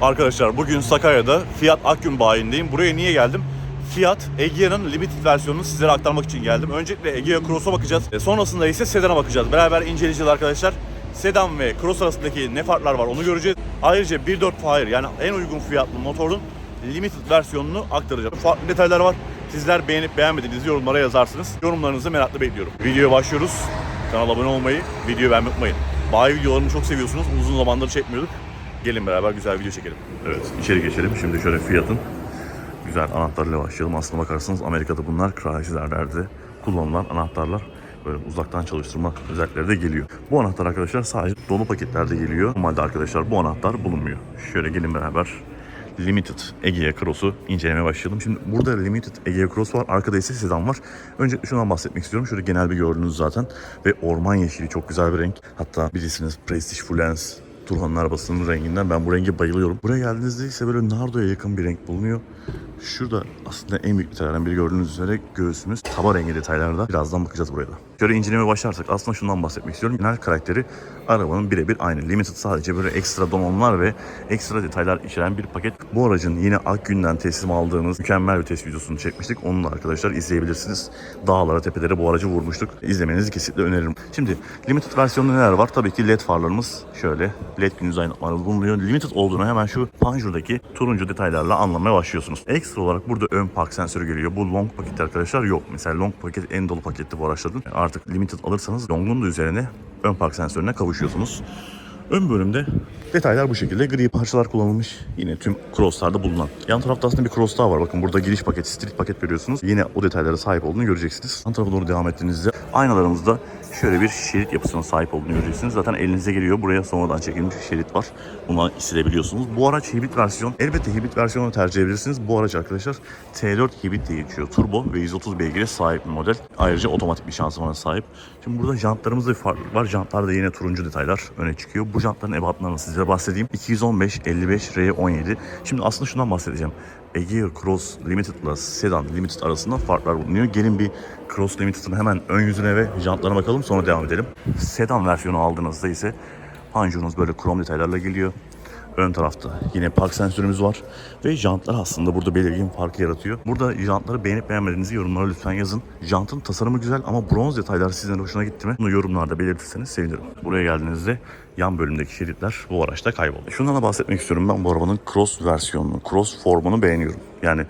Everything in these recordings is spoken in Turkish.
Arkadaşlar bugün Sakarya'da Fiat Akgün bayindeyim. Buraya niye geldim? Fiat Egea'nın limited versiyonunu sizlere aktarmak için geldim. Öncelikle Egea Cross'a bakacağız. E, sonrasında ise Sedan'a bakacağız. Beraber inceleyeceğiz arkadaşlar. Sedan ve Cross arasındaki ne farklar var onu göreceğiz. Ayrıca 1.4 Fire yani en uygun fiyatlı motorun limited versiyonunu aktaracağım. Farklı detaylar var. Sizler beğenip beğenmediğinizi yorumlara yazarsınız. Yorumlarınızı merakla bekliyorum. Videoya başlıyoruz. Kanala abone olmayı, videoyu beğenmeyi unutmayın. Bayi videolarını çok seviyorsunuz. Uzun zamandır çekmiyorduk. Gelin beraber güzel video çekelim. Evet içeri geçelim. Şimdi şöyle Fiat'ın güzel anahtarıyla başlayalım. Aslına bakarsanız Amerika'da bunlar Chrysler'lerde kullanılan anahtarlar. Böyle uzaktan çalıştırma özellikleri de geliyor. Bu anahtar arkadaşlar sadece dolu paketlerde geliyor. Normalde arkadaşlar bu anahtar bulunmuyor. Şöyle gelin beraber Limited Egea Cross'u incelemeye başlayalım. Şimdi burada Limited Egea Cross var. Arkada ise sedan var. Öncelikle şundan bahsetmek istiyorum. Şöyle genel bir gördünüz zaten. Ve orman yeşili çok güzel bir renk. Hatta bilirsiniz Prestige Fluence Turhan'ın arabasının renginden. Ben bu renge bayılıyorum. Buraya geldiğinizde ise böyle Nardo'ya yakın bir renk bulunuyor. Şurada aslında en büyük detaylardan biri gördüğünüz üzere göğsümüz. Taba rengi detaylarda. Birazdan bakacağız buraya da. Şöyle incelemeye başlarsak aslında şundan bahsetmek istiyorum. Genel karakteri arabanın birebir aynı. Limited sadece böyle ekstra donanımlar ve ekstra detaylar içeren bir paket. Bu aracın yine Akgün'den teslim aldığımız mükemmel bir test videosunu çekmiştik. Onu da arkadaşlar izleyebilirsiniz. Dağlara, tepelere bu aracı vurmuştuk. İzlemenizi kesinlikle öneririm. Şimdi Limited versiyonunda neler var? Tabii ki LED farlarımız şöyle. LED gündüz aydınlatmaları bulunuyor. Limited olduğunu hemen şu panjurdaki turuncu detaylarla anlamaya başlıyorsunuz. Ekstra olarak burada ön park sensörü geliyor. Bu long paket arkadaşlar yok. Mesela long paket en dolu paketti bu araçların. Artık Limited alırsanız long'un da üzerine ön park sensörüne kavuşuyorsunuz. Ön bölümde detaylar bu şekilde. Gri parçalar kullanılmış. Yine tüm Cross'larda bulunan. Yan tarafta aslında bir Cross daha var. Bakın burada giriş paketi, street paket görüyorsunuz. Yine o detaylara sahip olduğunu göreceksiniz. Yan tarafa doğru devam ettiğinizde aynalarımızda şöyle bir şerit yapısına sahip olduğunu göreceksiniz. Zaten elinize geliyor. Buraya sonradan çekilmiş bir şerit var. Bunu silebiliyorsunuz. Bu araç hibrit versiyon. Elbette hibrit versiyonu tercih edebilirsiniz. Bu araç arkadaşlar T4 hibrit diye geçiyor. Turbo ve 130 beygire sahip bir model. Ayrıca otomatik bir şanzımana sahip. Şimdi burada jantlarımızda bir farklılık var. Jantlarda yine turuncu detaylar öne çıkıyor. Bu jantların ebatlarını sizlere bahsedeyim. 215 55 R17. Şimdi aslında şundan bahsedeceğim. Egea Cross Limited ile Sedan Limited arasında farklar bulunuyor. Gelin bir Cross Limited'ın hemen ön yüzüne ve jantlarına bakalım sonra devam edelim. Sedan versiyonu aldığınızda ise panjurunuz böyle krom detaylarla geliyor. Ön tarafta yine park sensörümüz var ve jantlar aslında burada belirgin farkı yaratıyor. Burada jantları beğenip beğenmediğinizi yorumlara lütfen yazın. Jantın tasarımı güzel ama bronz detaylar sizin hoşuna gitti mi? Bunu yorumlarda belirtirseniz sevinirim. Buraya geldiğinizde yan bölümdeki şeritler bu araçta kayboldu. Şundan da bahsetmek istiyorum. Ben bu arabanın cross versiyonunu, cross formunu beğeniyorum. Yani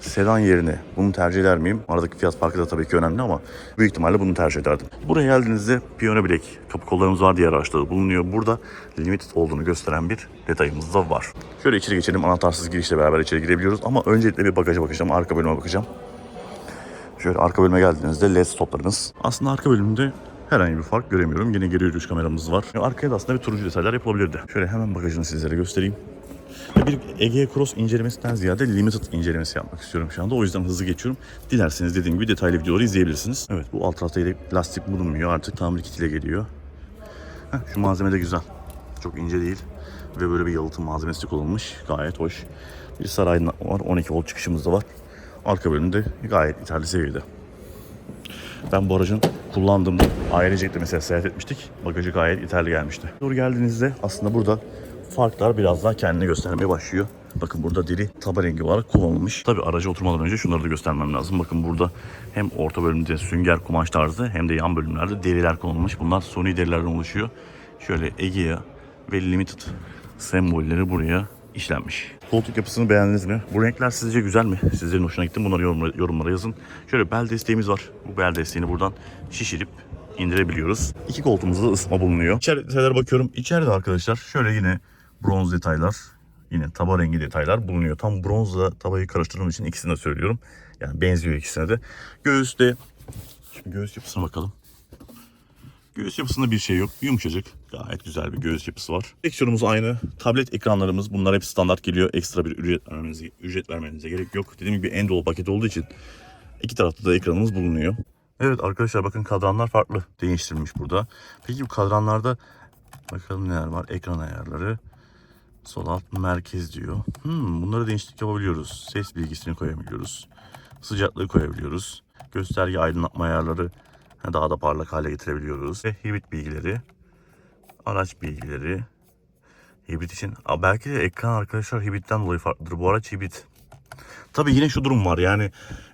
sedan yerine bunu tercih eder miyim? Aradaki fiyat farkı da tabii ki önemli ama büyük ihtimalle bunu tercih ederdim. Buraya geldiğinizde piyano bilek, kapı kollarımız var diğer araçta da bulunuyor. Burada limited olduğunu gösteren bir detayımız da var. Şöyle içeri geçelim. Anahtarsız girişle beraber içeri girebiliyoruz ama öncelikle bir bagaja bakacağım. Arka bölüme bakacağım. Şöyle arka bölüme geldiğinizde LED stoplarınız. Aslında arka bölümde herhangi bir fark göremiyorum. Yine geri yürüyüş kameramız var. Arkaya da aslında bir turuncu detaylar yapılabilirdi. Şöyle hemen bagajını sizlere göstereyim. Bir Egea Cross incelemesinden ziyade Limited incelemesi yapmak istiyorum şu anda. O yüzden hızlı geçiyorum. Dilerseniz dediğim gibi detaylı videoları izleyebilirsiniz. Evet bu alt tarafta lastik bulunmuyor. Artık tamir kitiyle geliyor. Heh, şu malzeme de güzel. Çok ince değil. Ve böyle bir yalıtım malzemesi kullanılmış. Gayet hoş. Bir aydınlatma var. 12 volt çıkışımız da var. Arka bölümde gayet yeterli seviyede. Ben bu aracın kullandığımda ailecek de mesela seyahat etmiştik. Bagajı gayet yeterli gelmişti. Doğru geldiğinizde aslında burada farklar biraz daha kendini göstermeye başlıyor. Bakın burada deri taba rengi olarak kullanılmış. Tabi araca oturmadan önce şunları da göstermem lazım. Bakın burada hem orta bölümde sünger kumaş tarzı hem de yan bölümlerde deriler kullanılmış. Bunlar suni derilerden oluşuyor. Şöyle Egea ve Limited sembolleri buraya işlenmiş. Koltuk yapısını beğendiniz mi? Bu renkler sizce güzel mi? Sizlerin hoşuna gitti mi? Bunları yorumlara, yorumlara yazın. Şöyle bel desteğimiz var. Bu bel desteğini buradan şişirip indirebiliyoruz. İki koltuğumuzda da ısıtma bulunuyor. Detaylara bakıyorum. İçeride arkadaşlar şöyle yine bronz detaylar, yine taba rengi detaylar bulunuyor. Tam bronzla tabayı karıştırdığım için ikisini de söylüyorum. Yani benziyor ikisine de. Göğüste, şimdi göğüs yapısına bakalım. Göğüs yapısında bir şey yok. Yumuşacık. Gayet güzel bir göğüs yapısı var. Direksiyonumuz aynı. Tablet ekranlarımız bunlar hep standart geliyor. Ekstra bir ücret vermenize, ücret vermenize gerek yok. Dediğim gibi en dolu paket olduğu için iki tarafta da ekranımız bulunuyor. Evet arkadaşlar bakın kadranlar farklı. Değiştirilmiş burada. Peki bu kadranlarda bakalım neler var. Ekran ayarları. Sol alt merkez diyor. Hmm, bunları değişiklik yapabiliyoruz. Ses bilgisini koyabiliyoruz. Sıcaklığı koyabiliyoruz. Gösterge aydınlatma ayarları daha da parlak hale getirebiliyoruz. Ve hibrit bilgileri, araç bilgileri, Hibrit için. Aa, belki de ekran arkadaşlar hibritten dolayı farklıdır. Bu araç hibrit. Tabii yine şu durum var yani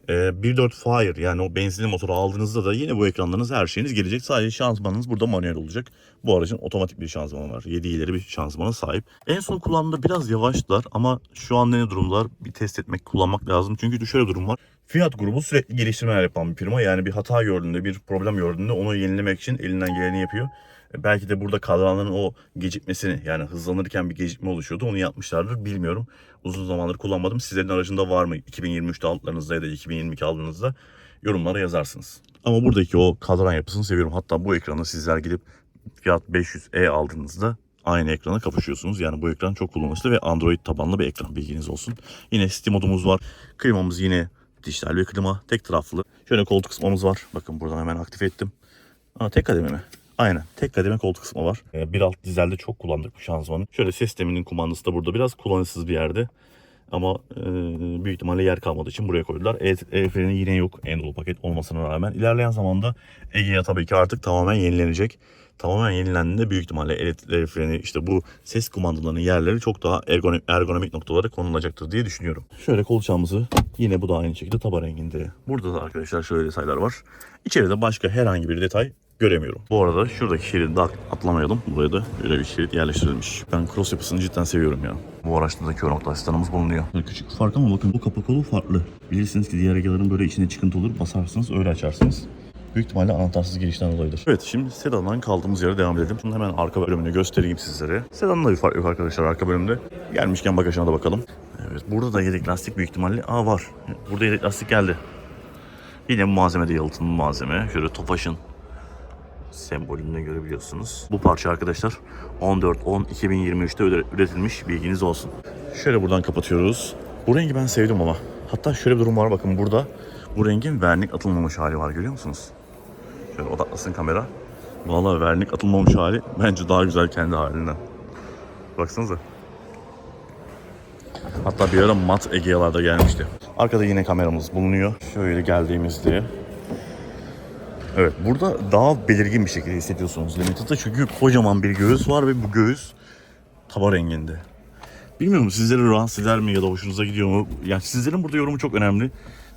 e, 1.4 Fire yani o benzinli motoru aldığınızda da yine bu ekranlarınız her şeyiniz gelecek. Sadece şanzımanınız burada manuel olacak. Bu aracın otomatik bir şanzımanı var. 7 ileri bir şanzımana sahip. En son kullandığımda biraz yavaştılar ama şu an ne durumlar bir test etmek kullanmak lazım. Çünkü şöyle durum var. Fiat grubu sürekli geliştirmeler yapan bir firma. Yani bir hata gördüğünde, bir problem gördüğünde onu yenilemek için elinden geleni yapıyor. E, Belki de burada kadranların o gecikmesini yani hızlanırken bir gecikme oluşuyordu. Onu yapmışlardır bilmiyorum. Uzun zamandır kullanmadım. Sizlerin aracında var mı? 2023'te aldıklarınızda ya da 2022 aldığınızda yorumlara yazarsınız. Ama buradaki o kadran yapısını seviyorum. Hatta bu ekranı sizler gidip Fiat 500e aldığınızda aynı ekrana kavuşuyorsunuz. Yani bu ekran çok kullanışlı ve Android tabanlı bir ekran bilginiz olsun. Yine Steam modumuz var. Klimamız yine dijital bir klima. Tek taraflı. Şöyle koltuk kısmımız var. Bakın buradan hemen aktif ettim. Aa, tek kademe mi? Aynen. Tek kademe koltuk kısmı var. Ee, bir alt dizelde çok kullandık bu şanzımanı. Şöyle sisteminin kumandası da burada biraz kullanışsız bir yerde. Ama e, büyük ihtimalle yer kalmadığı için buraya koydular. El, el freni yine yok Enduro paket olmasına rağmen. İlerleyen zamanda Egea tabii ki artık tamamen yenilenecek. Tamamen yenilendiğinde büyük ihtimalle el, el freni işte bu ses kumandalarının yerleri çok daha ergonomik, ergonomik noktalara konulacaktır diye düşünüyorum. Şöyle kolçağımızı yine bu da aynı şekilde taba renginde. Burada da arkadaşlar şöyle detaylar var. İçeride başka herhangi bir detay göremiyorum. Bu arada şuradaki şeridi de atlamayalım. Buraya da böyle bir şerit yerleştirilmiş. Ben cross yapısını cidden seviyorum ya. Bu araçta da kör nokta asistanımız bulunuyor. Böyle küçük fark ama bakın bu kapak kolu farklı. Bilirsiniz ki diğer egeların böyle içinde çıkıntı olur. Basarsınız öyle açarsınız. Büyük ihtimalle anahtarsız girişten dolayıdır. Evet şimdi sedandan kaldığımız yere devam edelim. Şimdi hemen arka bölümünü göstereyim sizlere. Sedanla bir fark yok arkadaşlar arka bölümde. Gelmişken bagajına da bakalım. Evet burada da yedek lastik büyük ihtimalle. Aa var. Burada yedek lastik geldi. Yine bu malzeme de yalıtımlı malzeme. Şöyle Tofaş'ın sembolünü görebiliyorsunuz. Bu parça arkadaşlar 14-10-2023'te üretilmiş bilginiz olsun. Şöyle buradan kapatıyoruz. Bu rengi ben sevdim ama. Hatta şöyle bir durum var bakın burada. Bu rengin vernik atılmamış hali var görüyor musunuz? Şöyle odaklasın kamera. Vallahi vernik atılmamış hali bence daha güzel kendi halinden. Baksanıza. Hatta bir ara mat Egea'larda gelmişti. Arkada yine kameramız bulunuyor. Şöyle geldiğimizde Evet burada daha belirgin bir şekilde hissediyorsunuz Limited'da çünkü kocaman bir göğüs var ve bu göğüs taba renginde. Bilmiyorum sizleri rahatsız eder mi ya da hoşunuza gidiyor mu? Yani sizlerin burada yorumu çok önemli.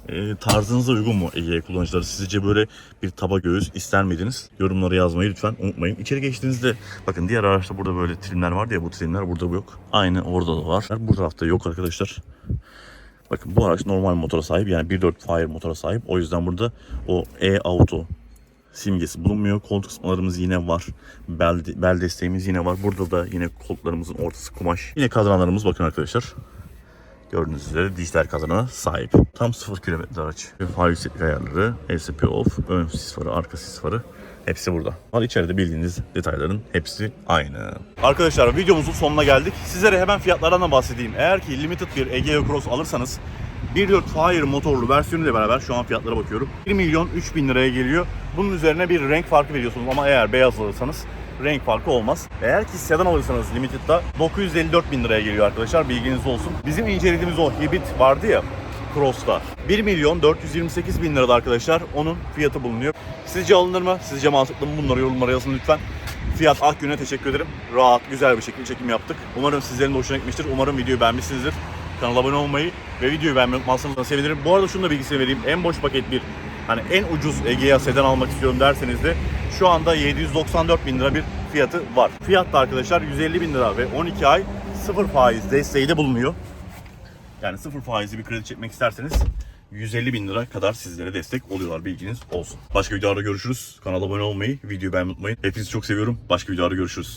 Ee, tarzınıza uygun mu Ege kullanıcıları? Sizce böyle bir taba göğüs ister miydiniz? Yorumlara yazmayı lütfen unutmayın. İçeri geçtiğinizde bakın diğer araçta burada böyle trimler vardı ya bu trimler burada yok. Aynı orada da var. Bu tarafta yok arkadaşlar. Bakın bu araç normal motora sahip yani 1.4 Fire motora sahip. O yüzden burada o e-auto simgesi bulunmuyor. Koltuk kısımlarımız yine var. Bel, bel desteğimiz yine var. Burada da yine koltuklarımızın ortası kumaş. Yine kadranlarımız bakın arkadaşlar. Gördüğünüz üzere dijital kadrana sahip. Tam 0 kilometre araç. Far yükseklik ayarları, LCP off, ön sis farı, arka sis farı. Hepsi burada. Var içeride bildiğiniz detayların hepsi aynı. Arkadaşlar videomuzun sonuna geldik. Sizlere hemen fiyatlardan da bahsedeyim. Eğer ki limited bir Egea Cross alırsanız 1.4 Fire motorlu versiyonuyla beraber şu an fiyatlara bakıyorum. 1 milyon 3 bin liraya geliyor. Bunun üzerine bir renk farkı veriyorsunuz ama eğer beyaz alırsanız renk farkı olmaz. Eğer ki sedan alırsanız Limited'da 954 bin liraya geliyor arkadaşlar bilginiz olsun. Bizim incelediğimiz o hibrit vardı ya Cross'ta 1 milyon 428 bin lirada arkadaşlar onun fiyatı bulunuyor. Sizce alınır mı? Sizce mantıklı mı? Bunları yorumlara yazın lütfen. Fiyat Akgün'e teşekkür ederim. Rahat, güzel bir şekilde çekim yaptık. Umarım sizlerin de hoşuna gitmiştir. Umarım videoyu beğenmişsinizdir. Kanala abone olmayı ve videoyu beğenmeyi unutmazsanız sevinirim. Bu arada şunu da bilgisini vereyim. En boş paket bir hani en ucuz Egea sedan almak istiyorum derseniz de şu anda 794 bin lira bir fiyatı var. Fiyat da arkadaşlar 150 bin lira ve 12 ay sıfır faiz desteği de bulunuyor. Yani sıfır faizli bir kredi çekmek isterseniz 150 bin lira kadar sizlere destek oluyorlar bilginiz olsun. Başka videolarda görüşürüz. Kanala abone olmayı, videoyu beğenmeyi unutmayın. Hepinizi çok seviyorum. Başka videolarda görüşürüz.